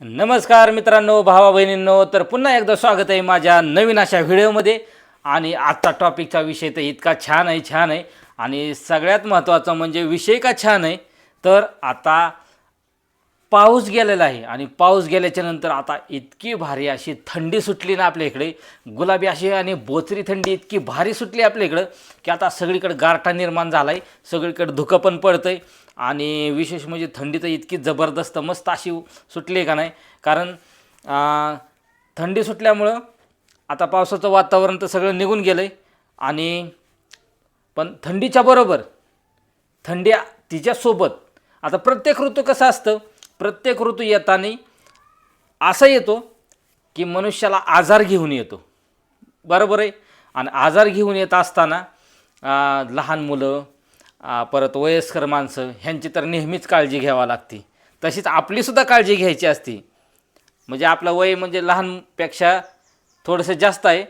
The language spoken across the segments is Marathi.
नमस्कार मित्रांनो भावा बहिणींनो तर पुन्हा एकदा स्वागत आहे माझ्या नवीन अशा व्हिडिओमध्ये. आणि आजचा टॉपिकचा विषय तर इतका छान आहे छान आहे. आणि सगळ्यात महत्त्वाचं म्हणजे विषय का छान आहे? तर आता पाऊस गेलेला आहे. आणि पाऊस गेल्याच्यानंतर आता इतकी भारी अशी थंडी सुटली ना आपल्या इकडे. गुलाबी अशी आणि बोचरी थंडी इतकी भारी सुटली आपल्या इकडं की आता सगळीकडे गारठा निर्माण झाला आहे सगळीकडे धुकं पण पडतं आहे आणि विशेष म्हणजे थंडी तर इतकी जबरदस्त मस्त अशी सुटली आहे का नाही? कारण थंडी सुटल्यामुळं आता पावसाचं वातावरण तर सगळं निघून गेलं आहे आणि पण थंडीच्या बरोबर थंडी तिच्यासोबत आता प्रत्येक ऋतू कसं असतं? प्रत्येक ऋतू येताना असा येतो की मनुष्याला आजार घेऊन येतो. बरोबर आहे? आणि आजार घेऊन येत असताना लहान मुलं परत वयस्कर माणसं ह्यांची तर नेहमीच काळजी घ्यावा लागते. तशीच आपलीसुद्धा काळजी घ्यायची असते. म्हणजे आपलं वय म्हणजे लहानपेक्षा थोडंसं जास्त आहे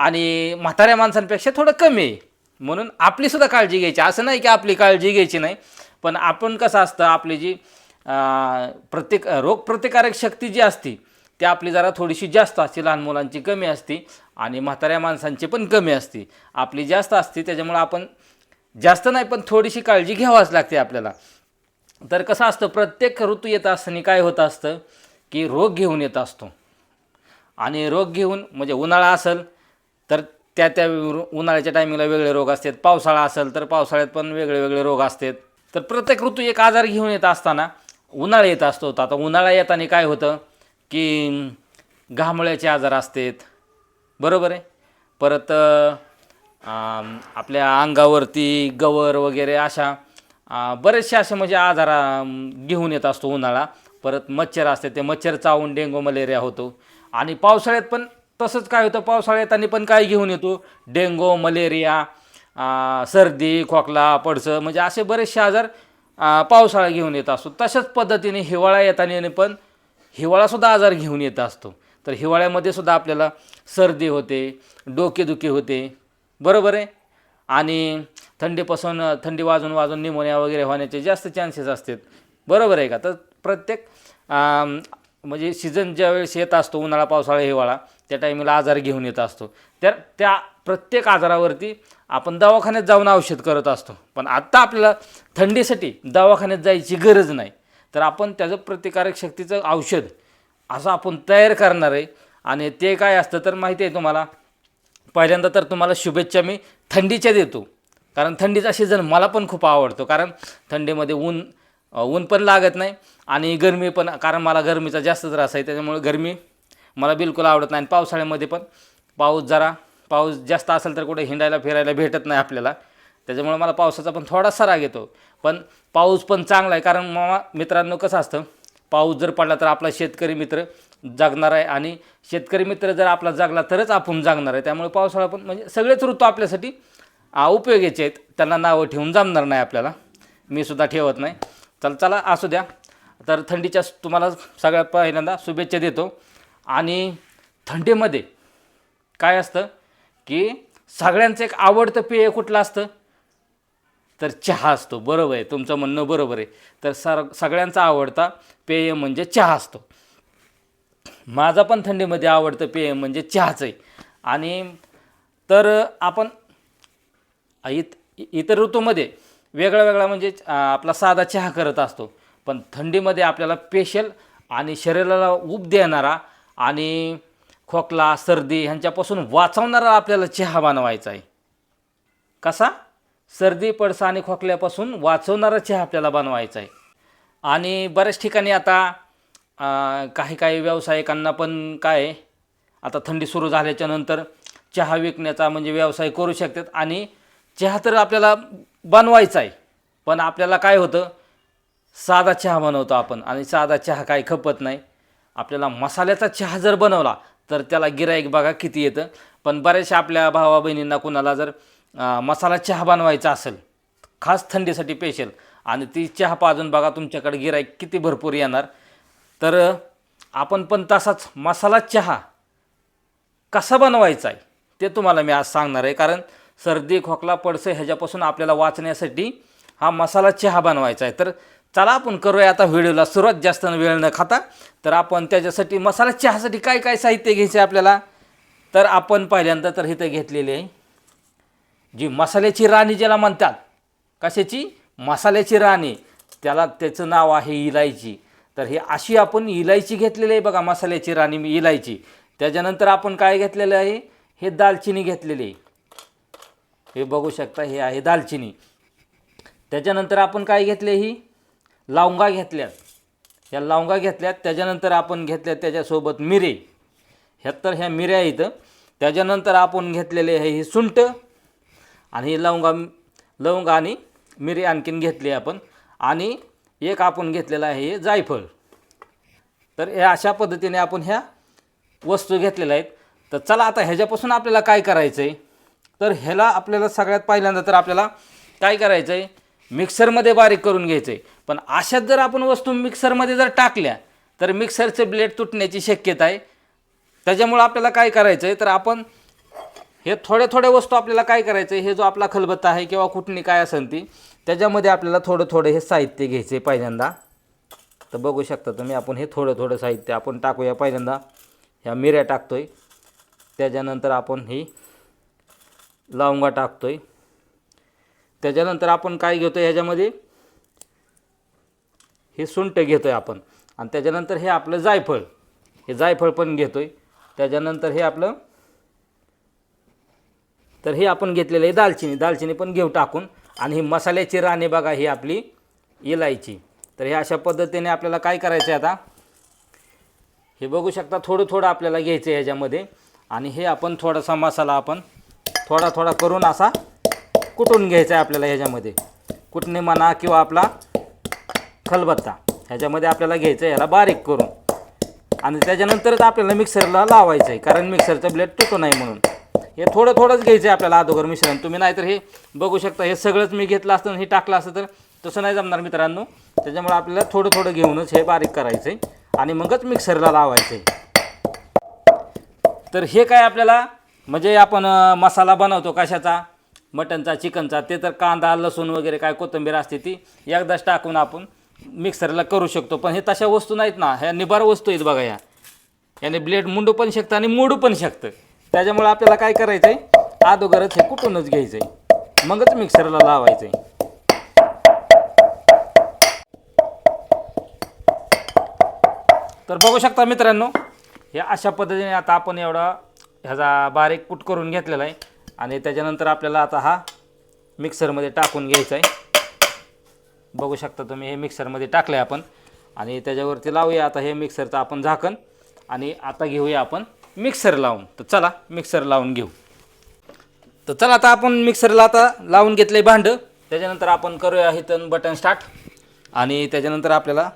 आणि म्हाताऱ्या माणसांपेक्षा थोडं कमी आहे. म्हणून आपलीसुद्धा काळजी घ्यायची. असं नाही की आपली काळजी घ्यायची नाही पण आपण कसं असतं आपली जी प्रत्येक रोगप्रतिकारक शक्ती जी असते ती आपली जरा थोडीशी जास्त असते. लहान मुलांची कमी असते आणि म्हाताऱ्या माणसांची पण कमी असते. आपली जास्त असते त्याच्यामुळं आपण जास्त नाही पण थोडीशी काळजी घ्यावाच लागते आपल्याला. तर कसं असतं प्रत्येक ऋतू येत असताना काय होत असतं की रोग घेऊन येत असतो. आणि रोग घेऊन म्हणजे उन्हाळा असेल तर त्या त्या उन्हाळ्याच्या टायमिंगला वेगळे रोग असतात. पावसाळा असेल तर पावसाळ्यात पण वेगळे वेगळे रोग असतात. तर प्रत्येक ऋतू एक आजार घेऊन येत असताना उन्हाळा येत असतो. तर आता उन्हाळा येताना काय होतं की घामोळ्याचे आजार असतात. बरोबर आहे? परत आपल्या अंगावरती गवर वगैरे अशा बरेचसे असे म्हणजे आजार घेऊन येत असतो उन्हाळा. परत मच्छर असते ते मच्छर चावून डेंगू मलेरिया होतो. आणि पावसाळ्यात पण तसंच काय होतं पावसाळ्यात आणि पण काय घेऊन येतो? डेंगू मलेरिया सर्दी खोकला पडसं म्हणजे असे बरेचसे आजार पावसाळा घेऊन येत असतो. तशाच पद्धतीने हिवाळा येताना पण हिवाळासुद्धा आजार घेऊन येत असतो. तर हिवाळ्यामध्ये सुद्धा आपल्याला सर्दी होते डोकेदुखी होते बरोबर आहे. आणि थंडीपासून थंडी वाजून वाजून निमोनिया वगैरे होण्याचे जास्त चान्सेस असतात. बरोबर आहे का? तर प्रत्येक म्हणजे सीझन ज्यावेळेस येत असतो उन्हाळा पावसाळा हिवाळा त्या टायमिंगला आजार घेऊन येत असतो. तर त्या प्रत्येक आजारावरती आपण दवाखान्यात जाऊन औषध करत असतो. पण आत्ता आपल्याला थंडीसाठी दवाखान्यात जायची गरज नाही. तर आपण त्याचं प्रतिकारक शक्तीचं औषध असं आपण तयार करणार आहे. आणि ते काय असतं तर माहिती आहे तुम्हाला? पहिल्यांदा तर तुम्हाला शुभेच्छा मी थंडीच्या देतो. कारण थंडीचा सीझन मला पण खूप आवडतो. कारण थंडीमध्ये ऊन ऊन पण लागत नाही आणि गरमी पण कारण मला गरमीचा जास्त त्रास आहे. त्याच्यामुळे गरमी मला बिलकुल आवडत नाही. आणि पावसाळ्यामध्ये पण पाऊस जरा पाऊस जास्त असेल तर कुठे हिंडायला फिरायला भेटत नाही आपल्याला. त्याच्यामुळे मला पावसाचा पण थोडासा राग येतो. पण पाऊस पण चांगला आहे. कारण मामा मित्रांनो कसं असतं पाऊस जर पडला तर आपला शेतकरी मित्र जगणार आहे आणि शेतकरी मित्र जर आपला जगला तरच आपण जगणार आहे. त्यामुळे पावसाळा पण म्हणजे सगळेच ऋतू आपल्यासाठी उपयोगीचे उपयोगाचे आहेत. त्यांना नावं ठेवून जमणार नाही आपल्याला. मी सुद्धा ठेवत नाही. चल चला असू द्या. तर थंडीच्या तुम्हाला सगळ्यात पहिल्यांदा शुभेच्छा देतो. आणि थंडीमध्ये काय असतं की सगळ्यांचं एक आवडतं पेय कुठलं असतं? तर चहा असतो. बरोबर आहे. तुमचं म्हणणं बरोबर आहे. तर सर सगळ्यांचा आवडता पेय म्हणजे चहा असतो. माझा पण थंडीमध्ये आवडतं पेय म्हणजे चहाच आहे. आणि तर आपण इत इतर ऋतूमध्ये वेगळा वेगळा म्हणजे आपला साधा चहा करत असतो. पण थंडीमध्ये आपल्याला स्पेशल आणि शरीराला ऊब देणारा आणि खोकला सर्दी ह्यांच्यापासून वाचवणारा आपल्याला चहा बनवायचा आहे. कसा? सर्दी पडसा आणि खोकल्यापासून वाचवणारा चहा आपल्याला बनवायचा आहे. आणि बऱ्याच ठिकाणी आता काही काही व्यावसायिकांना पण काय आहे, आता थंडी सुरू झाल्याच्यानंतर चहा विकण्याचा म्हणजे व्यवसाय करू शकतात आणि चहा तर आपल्याला बनवायचा आहे पण आपल्याला काय होतं साधा चहा बनवतो आपण आणि साधा चहा काही खपत नाही. आपल्याला मसाल्याचा चहा जर बनवला तर त्याला गिराईक बघा किती येतं. पण बऱ्याचशा आपल्या भावा बहिणींना कुणाला जर मसाला चहा बनवायचा असेल खास थंडीसाठी स्पेशल आणि ती चहा पाजून बघा तुमच्याकडे गिराईक किती भरपूर येणार. तर आपण पण तसाच मसाला चहा कसा बनवायचा आहे ते तुम्हाला मी आज सांगणार आहे. कारण सर्दी खोकला पडसं ह्याच्यापासून आपल्याला वाचण्यासाठी हा मसाला चहा बनवायचा आहे तर चला आपण करूया आता व्हिडिओला सुरुवात. जास्त वेळ न खाता तर आपण त्याच्यासाठी मसाला चहासाठी काय काय साहित्य घ्यायचं आहे आपल्याला? तर आपण पहिल्यांदा तर इथं घेतलेले आहे जी मसाल्याची राणी ज्याला म्हणतात. कशाची? मसाल्याची राणी. त्याला त्याचं नाव आहे इलायची. तर हे अशी आपण इलायची घेतलेली आहे बघा मसाल्याची राणी इलायची. त्याच्यानंतर आपण काय घेतलेलं आहे? हे दालचिनी घेतलेली आहे. हे बघू शकता हे आहे दालचिनी. त्याच्यानंतर आपण काय घेतले ही? लवंगा घेतल्यात. या लवंगा घेतल्यात त्याच्यानंतर आपण घेतल्यात त्याच्यासोबत मिरे. ह्या तर ह्या मिऱ्या इथं त्याच्यानंतर आपण घेतलेले आहे हे सुंट आणि लवंगा लवंगा आणि मिरे आणखीन घेतली आपण. आणि एक आपण घेतलेला आहे हे जायफळ. तर हे अशा पद्धतीने आपण ह्या वस्तू घेतलेल्या आहेत. तर चला आता ह्याच्यापासून आपल्याला काय करायचं आहे तर ह्याला आपल्याला सगळ्यात पहिल्यांदा तर आपल्याला काय करायचं आहे मिक्सरमध्ये बारीक करून घ्यायचं आहे पण अशाच जर आपण वस्तू मिक्सरमध्ये जर टाकल्या तर मिक्सरचे ब्लेड तुटण्याची शक्यता आहे. त्याच्यामुळं आपल्याला काय करायचं आहे तर आपण हे थोड्या थोड्या वस्तू आपल्याला काय करायचं आहे हे जो आपला खलबत्ता आहे किंवा कुठणी काय असेल ती त्याच्यामध्ये आपल्याला थोडं थोडं हे साहित्य घ्यायचं आहे पहिल्यांदा. तर बघू शकता तुम्ही आपण हे थोडं थोडं साहित्य आपण टाकूया पहिल्यांदा. ह्या मिऱ्या टाकतो आहे त्याच्यानंतर आपण ही लवंगा टाकतो आहे त्याच्यानंतर आपण काय घेतो आहे ह्याच्यामध्ये? हे सुंट आहे आपण. आणि त्याच्यानंतर हे आपलं जायफळ. हे जायफळ पण घेतो आहे त्याच्यानंतर हे आपलं तर हे आपण घेतलेलं आहे दालचिनी. दालचिनी पण घेऊ टाकून. आणि ही मसाल्याची राणी बघा ही आपली इलायची. तर हे अशा पद्धतीने आपल्याला काय करायचं आहे आता? हे बघू शकता थोडं थोडं आपल्याला घ्यायचं आहे ह्याच्यामध्ये. आणि हे आपण थोडासा मसाला आपण थोडा थोडा करून असा कुटून घ्यायचा आहे आपल्याला ह्याच्यामध्ये. कुटणे म्हणा किंवा आपला खलबत्ता ह्याच्यामध्ये आपल्याला घ्यायचं आहे ह्याला बारीक करून. आणि त्याच्यानंतरच आपल्याला मिक्सरला लावायचं आहे कारण मिक्सरचं ब्लेड तुटू नाही म्हणून. हे थोडं थोडंच घ्यायचं आहे आपल्याला अगोदर मिश्रण. तुम्ही नाहीतर हे बघू शकता हे सगळंच मी घेतलं असतं हे टाकलं असतं तर तसं नाही जमणार मित्रांनो. त्याच्यामुळे आपल्याला थोडं थोडं घेऊनच हे बारीक करायचं आहे आणि मगच मिक्सरला लावायचं आहे तर हे काय आपल्याला म्हणजे आपण मसाला बनवतो कशाचा? मटनचा चिकनचा. ते तर कांदा लसूण वगैरे काय कोथिंबीर असते ती एकदाच टाकून आपण मिक्सरला करू शकतो. पण हे तशा वस्तू नाहीत ना. ह्या निबार वस्तू आहेत बघा ह्या याने ब्लेड मुंडू पण शकतं आणि मोडू पण शकतं. त्याच्यामुळे आपल्याला काय करायचं आहे अगोदरच हे कुठूनच घ्यायचं आहे मगच मिक्सरला लावायचं आहे तर बघू शकता मित्रांनो हे अशा पद्धतीने आता आपण एवढा ह्याचा बारीक कुट करून घेतलेला आहे. आणि त्याच्यानंतर आपल्याला आता हा मिक्सरमध्ये टाकून घ्यायचा आहे बघू शकता तुम्ही हे मिक्सरमध्ये टाकलं आहे आपण. आणि त्याच्यावरती लावूया आता हे मिक्सरचं आपण झाकण. आणि आता घेऊया आपण मिक्सर लावून. तर चला मिक्सर लावून घेऊ. तर चला आता आपण मिक्सरला आता लावून घेतले भांडं. त्याच्यानंतर आपण करूया इथं बटन स्टार्ट. आणि त्याच्यानंतर आपल्याला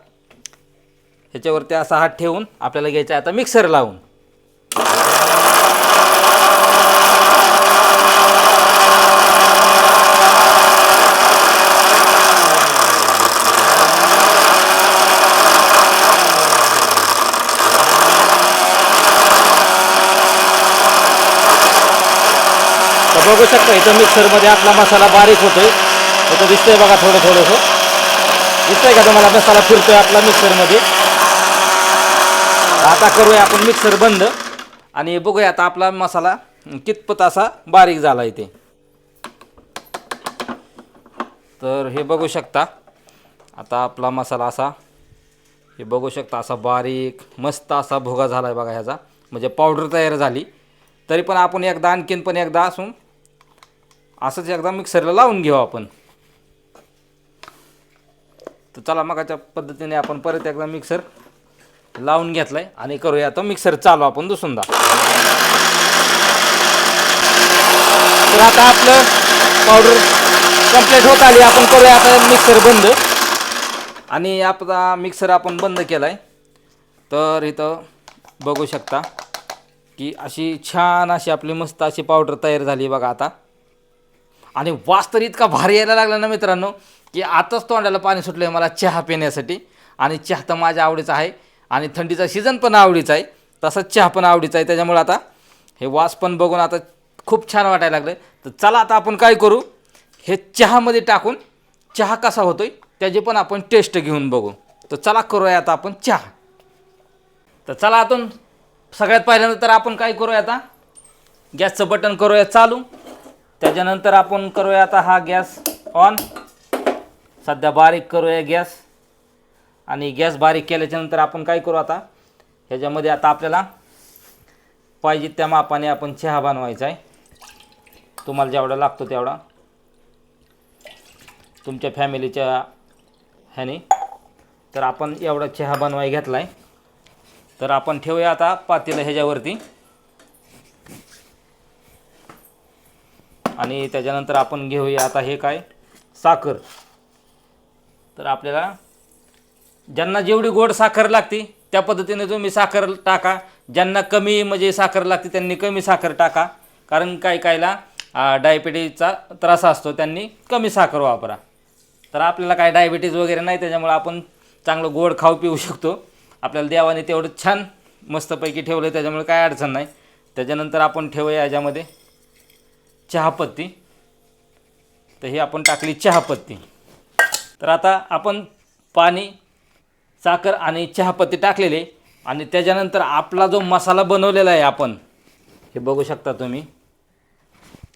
ह्याच्यावरती असा हात ठेवून आपल्याला घ्यायचा आहे आता मिक्सर लावून. बघू शकता इथं मिक्सरमध्ये आपला मसाला बारीक होतोय. इथं दिसतंय बघा थोडं थोडंसं. दिसतंय का तुम्हाला? मसाला फिरतोय आपला मिक्सरमध्ये. आता करूया आपण मिक्सर बंद. आणि बघूया आता आपला मसाला कितपत असा बारीक झाला इथे तर हे बघू शकता. आता आपला मसाला असा हे बघू शकता असा बारीक मस्त असा भुगा झाला आहे बघा ह्याचा. म्हणजे पावडर तयार झाली. तरी पण आपण एकदा आणखीन पण एकदा असून असंच एकदा मिक्सरला लावून घेऊ आपण. तर चला मगाच्या पद्धतीने आपण परत एकदा मिक्सर लावून घेतलाय आणि करूया आता मिक्सर चालू आपण दुसुंदा तर आता आपलं पावडर कंप्लीट होत आली. आपण करूया आता मिक्सर बंद. आणि आपला मिक्सर आपण बंद केला आहे तर इथं बघू शकता की अशी छान अशी आपली मस्त अशी पावडर तयार झाली बघा आता. आणि वास तर इतका भारी यायला लागला ना मित्रांनो की आताच तोंडाला पाणी सुटलं आहे मला चहा पिण्यासाठी. आणि चहा तर माझ्या आवडीचा आहे. आणि थंडीचा सीझन पण आवडीचा आहे. तसाच चहा पण आवडीचा आहे. त्याच्यामुळे आता हे वास पण बघून आता खूप छान वाटायला लागलं तर चला आता आपण काय करू? हे चहामध्ये टाकून चहा कसा होतोय त्याची पण आपण टेस्ट घेऊन बघू. तर चला करूया आता आपण चहा. तर चला आतून सगळ्यात पहिल्यांदा तर आपण काय करूया आता? गॅसचं बटन करूया चालू. त्याच्यानंतर आपण करूया आता हा गॅस ऑन. सध्या बारीक करूया गॅस. आणि गॅस बारीक केल्याच्यानंतर आपण काय करू आता? ह्याच्यामध्ये आता आपल्याला पाहिजे त्या मापाने आपण चहा बनवायचा आहे. तुम्हाला जेवढा लागतो तेवढा. तुमच्या फॅमिलीच्या ह्याने. तर आपण एवढा चहा बनवाय घेतला आहे तर आपण ठेवूया आता पातेलं ह्याच्यावरती. आणि त्याच्यानंतर आपण घेऊया आता हे काय? साखर. तर आपल्याला ज्यांना जेवढी गोड साखर लागते त्या पद्धतीने तुम्ही साखर टाका. ज्यांना कमी म्हणजे साखर लागते त्यांनी कमी साखर टाका. कारण काही कायला? डायबिटीजचा त्रास असतो त्यांनी कमी साखर वापरा. तर आपल्याला काय डायबिटीज वगैरे नाही त्याच्यामुळे आपण चांगलं गोड खाऊ पिऊ शकतो. आपल्याला देवाने तेवढं छान मस्तपैकी ठेवलं त्याच्यामुळे काय अडचण नाही. त्याच्यानंतर आपण ठेवूया याच्यामध्ये. चहापत्ती. तर ही आपण टाकली चहापत्ती. तर आता आपण पाणी साखर आणि चहापत्ती टाकलेले आणि त्याच्यानंतर आपला जो मसाला बनवलेला आहे आपण हे बघू शकता तुम्ही.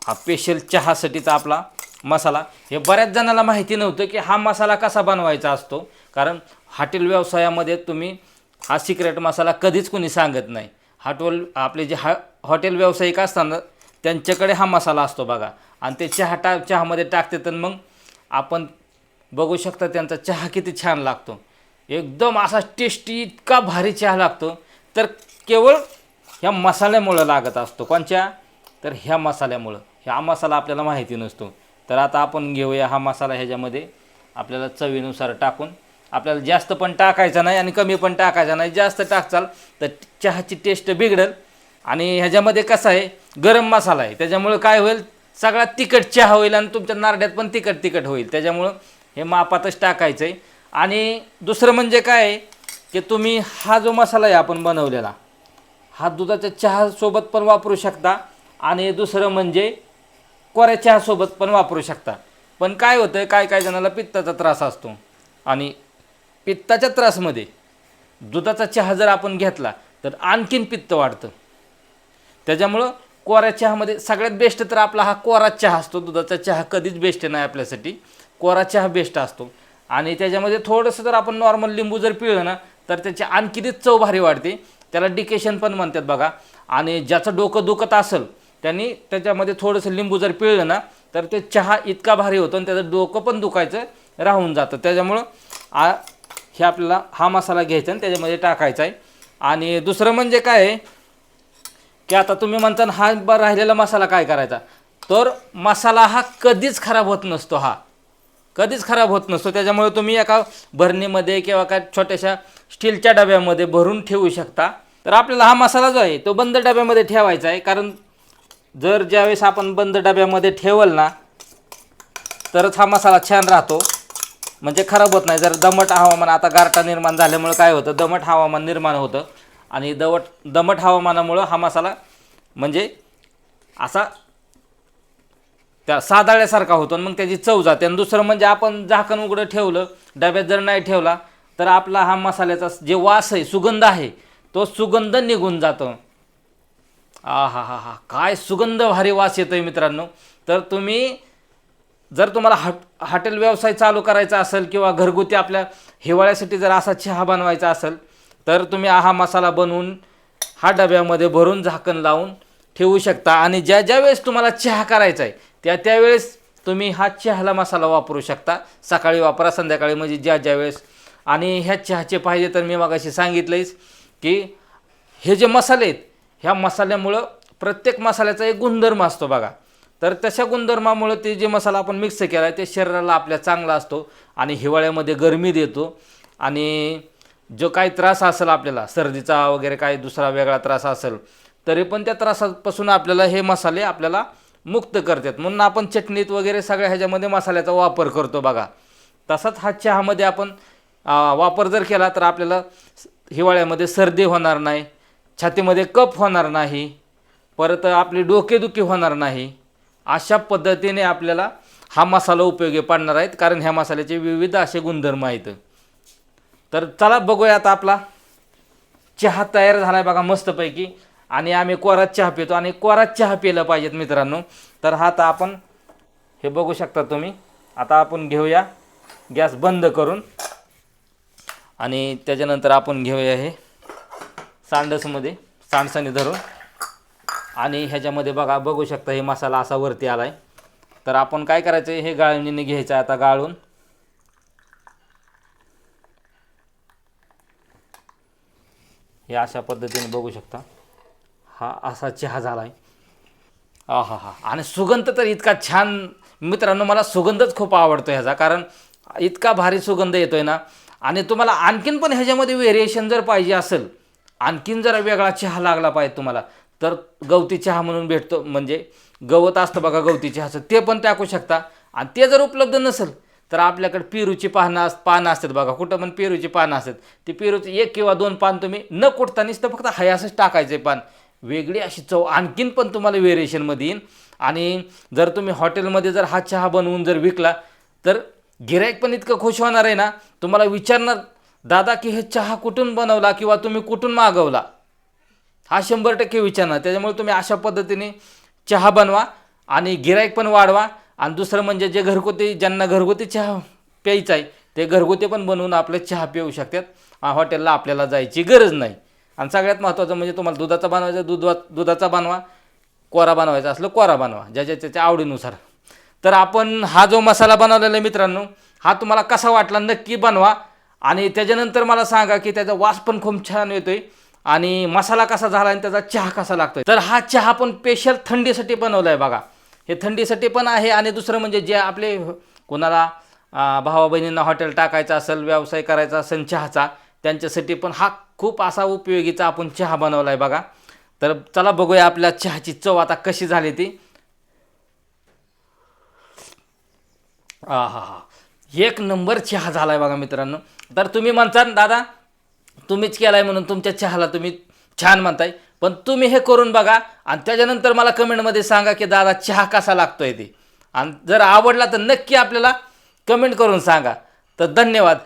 हा स्पेशल चहासाठीचा आपला मसाला. हे बऱ्याच जणांना माहिती नव्हतं की हा मसाला कसा बनवायचा असतो कारण हॉटेल व्यवसायामध्ये तुम्ही हा सिक्रेट मसाला कधीच कोणी सांगत नाही. हॉटेल आपले जे हा हॉटेल व्यावसायिक असताना त्यांच्याकडे हा मसाला असतो बघा. आणि ते चहा टा चहामध्ये टाकते तर मग आपण बघू शकता त्यांचा चहा किती छान लागतो. एकदम असा टेस्टी इतका भारी चहा लागतो. तर केवळ ह्या मसाल्यामुळं लागत असतो. कोणच्या? तर ह्या मसाल्यामुळं. ह्या मसाला आपल्याला माहिती नसतो. तर आता आपण घेऊया हा मसाला ह्याच्यामध्ये. आपल्याला चवीनुसार टाकून. आपल्याला जास्त पण टाकायचा नाही आणि कमी पण टाकायचा नाही. जास्त टाकचाल तर चहाची टेस्ट बिघडेल. आणि ह्याच्यामध्ये कसं आहे गरम मसाला आहे. त्याच्यामुळं काय होईल सगळा तिखट चहा होईल आणि तुमच्या नारड्यात पण तिखट तिखट होईल. त्याच्यामुळं हे मापातच टाकायचं आहे आणि दुसरं म्हणजे काय आहे की तुम्ही हा जो मसाला आहे आपण बनवलेला हा दुधाच्या चहासोबत पण वापरू शकता आणि दुसरं म्हणजे कोऱ्या चहासोबत पण वापरू शकता. पण काय होतं काय काय जणाला पित्ताचा त्रास असतो आणि पित्ताच्या त्रासमध्ये दुधाचा चहा जर आपण घेतला तर आणखीन पित्त वाढतं. त्याच्यामुळं कोऱ्या चहामध्ये सगळ्यात बेस्ट तर आपला हा कोरा चहा असतो दुधाचा चहा कधीच बेस्ट नाही आपल्यासाठी. कोरा चहा बेस्ट असतो. आणि त्याच्यामध्ये थोडंसं जर आपण नॉर्मल लिंबू जर पिळलं ना तर त्याची आणखीनच चव भारी वाढते. त्याला डिकेशन पण म्हणतात बघा. आणि ज्याचं डोकं दुखत असेल त्यांनी त्याच्यामध्ये थोडंसं लिंबू जर पिळलं ना तर ते चहा इतका भारी होतो आणि त्याचं डोकं पण दुखायचं राहून जातं. त्याच्यामुळं आ हे आपल्याला हा मसाला घ्यायचा आणि त्याच्यामध्ये टाकायचा आहे. आणि दुसरं म्हणजे काय आहे की आता तुम्ही म्हणता ना, हा ब राहिलेला मसाला काय करायचा? तर मसाला हा कधीच खराब होत नसतो हा. कधीच खराब होत नसतो. त्याच्यामुळे तुम्ही एका भरणीमध्ये किंवा काय छोट्याशा स्टीलच्या डब्यामध्ये भरून ठेवू शकता. तर आपल्याला हा मसाला जो आहे तो बंद डब्यामध्ये ठेवायचा आहे. कारण जर ज्यावेळेस आपण बंद डब्यामध्ये ठेवल ना तरच हा मसाला छान राहतो. म्हणजे खराब होत नाही. जर दमट हवामान आता गारटा निर्माण झाल्यामुळं काय होतं? दमट हवामान निर्माण होतं. आणि दवट दमट हवामानामुळं हा मसाला म्हणजे असा त्या सादाळ्यासारखा होतो आणि मग त्याची चव जाते. आणि दुसरं म्हणजे आपण झाकण उघडं ठेवलं डब्यात जर नाही ठेवला तर आपला हा मसाल्याचा जे वास आहे सुगंध आहे तो सुगंध निघून जातो. आ हा हा. हा काय सुगंध भारी वास येतो आहे मित्रांनो. तर तुम्ही जर तुम्हाला हॉट हॉटेल व्यवसाय चालू करायचा असेल किंवा घरगुती आपल्या हिवाळ्यासाठी जर असा चहा बनवायचा असेल तर तुम्ही हा मसाला बनवून हा डब्यामध्ये भरून झाकण लावून ठेवू शकता. आणि ज्या ज्या वेळेस तुम्हाला चहा करायचा आहे त्या त्यावेळेस तुम्ही हा चहाला मसाला वापरू शकता. सकाळी वापरा संध्याकाळी म्हणजे ज्या ज्या वेळेस. आणि ह्या चहाचे पाहिजे तर मी मगाशी सांगितलंच की हे जे मसाले आहेत ह्या मसाल्यामुळं प्रत्येक मसाल्याचा एक गुणधर्म असतो बघा. तर तशा गुणधर्मामुळं ते जे मसाला आपण मिक्स केला आहे ते शरीराला आपल्या चांगला असतो आणि हिवाळ्यामध्ये गरमी देतो. आणि जो काही त्रास असेल आपल्याला सर्दीचा वगैरे काही दुसरा वेगळा त्रास असेल तरी पण त्या त्रासापासून आपल्याला हे मसाले आपल्याला मुक्त करतात. म्हणून आपण चटणीत वगैरे सगळ्या ह्याच्यामध्ये मसाल्याचा वापर करतो बघा. तसाच हा चहामध्ये आपण वापर जर केला तर आपल्याला हिवाळ्यामध्ये सर्दी होणार नाही छातीमध्ये कप होणार नाही परत आपली डोकेदुखी होणार नाही अशा पद्धतीने आपल्याला हा मसाला उपयोगी पडणार आहेत कारण ह्या मसाल्याचे विविध असे गुणधर्म आहेत. तर चला बघूया आता आपला. चहा तयार झाला आहे बघा मस्तपैकी. आणि आम्ही कोरात चहा पितो आणि कोरात चहा पिलं पाहिजेत मित्रांनो. तर हा आता आपण हे बघू शकता तुम्ही. आता आपण घेऊया. गॅस बंद करून. आणि त्याच्यानंतर आपण घेऊया हे सांडसमध्ये सांडसाने धरून. आणि ह्याच्यामध्ये बघा बघू शकता हे मसाला असा वरती आला आहे तर आपण काय करायचं हे गाळणीने घ्यायचं आहे आता गाळून. हे अशा पद्धतीने बघू शकता. हा असा चहा झाला आहे हा हा हा आणि सुगंध तर इतका छान मित्रांनो मला सुगंधच खूप आवडतो ह्याचा. कारण इतका भारी सुगंध येतो आहे ना. आणि तुम्हाला आणखीन पण ह्याच्यामध्ये व्हेरिएशन जर पाहिजे असेल आणखीन जरा वेगळा चहा लागला पाहिजे तुम्हाला तर गवती चहा म्हणून भेटतो. म्हणजे गवत असतं बघा गवती चहाचं. ते पण टाकू शकता. आणि ते जर उपलब्ध नसेल तर आपल्याकडे पेरूची पानं पानं असतात बघा. कुठं पण पेरूची पानं असतात. ते पेरूचे एक किंवा दोन पान तुम्ही न कुटता नुसतं फक्त हाय असंच टाकायचे पान. वेगळी अशी चव आणखीन पण तुम्हाला व्हेरिएशनमध्ये येईल आणि जर तुम्ही हॉटेलमध्ये जर हा चहा बनवून जर विकला तर गिराईक पण इतकं खुश होणार आहे ना. तुम्हाला विचारणार दादा की हे चहा कुठून बनवला किंवा तुम्ही कुठून मागवला? हा शंभर टक्के विचारणार. त्याच्यामुळे तुम्ही अशा पद्धतीने चहा बनवा आणि गिराईक पण वाढवा. आणि दुसरं म्हणजे जे घरगुती ज्यांना घरगुती चहा प्यायचा आहे ते घरगुती पण बनवून आपले चहा पिऊ शकतात. हॉटेलला आपल्याला जायची गरज नाही. आणि सगळ्यात महत्त्वाचं म्हणजे तुम्हाला दुधाचा बनवायचा दूध दुधाचा बनवा कोरा बनवायचा असलं कोरा बनवा ज्याच्या त्याच्या आवडीनुसार. तर आपण हा जो मसाला बनवलेला आहे मित्रांनो हा तुम्हाला कसा वाटला नक्की बनवा. आणि त्याच्यानंतर मला सांगा की त्याचा वास पण खूप छान येतो आहे आणि मसाला कसा झाला आणि त्याचा चहा कसा लागतोय. तर हा चहा पण स्पेशल थंडीसाठी बनवला आहे बघा. हे थंडीसाठी पण आहे आणि दुसरं म्हणजे जे आपले कोणाला भावा बहिणींना हॉटेल टाकायचं असेल व्यवसाय करायचा असेल चहाचा त्यांच्यासाठी पण हा खूप असा उपयोगीचा आपण चहा बनवला आहे बघा. तर चला बघूया आपल्या चहाची चव आता कशी झाली ती. हा हा हा एक नंबर चहा झाला आहे बघा मित्रांनो. तर तुम्ही म्हणता दादा तुम्हीच केला आहे म्हणून तुमच्या चहाला तुम्ही छान म्हणताय. पण तुम्ही हे करून बघा आणि त्याच्यानंतर मला कमेंटमध्ये सांगा की दादा चहा कसा लागतोय ते. आणि जर आवडला तर नक्की आपल्याला कमेंट करून सांगा. तर धन्यवाद.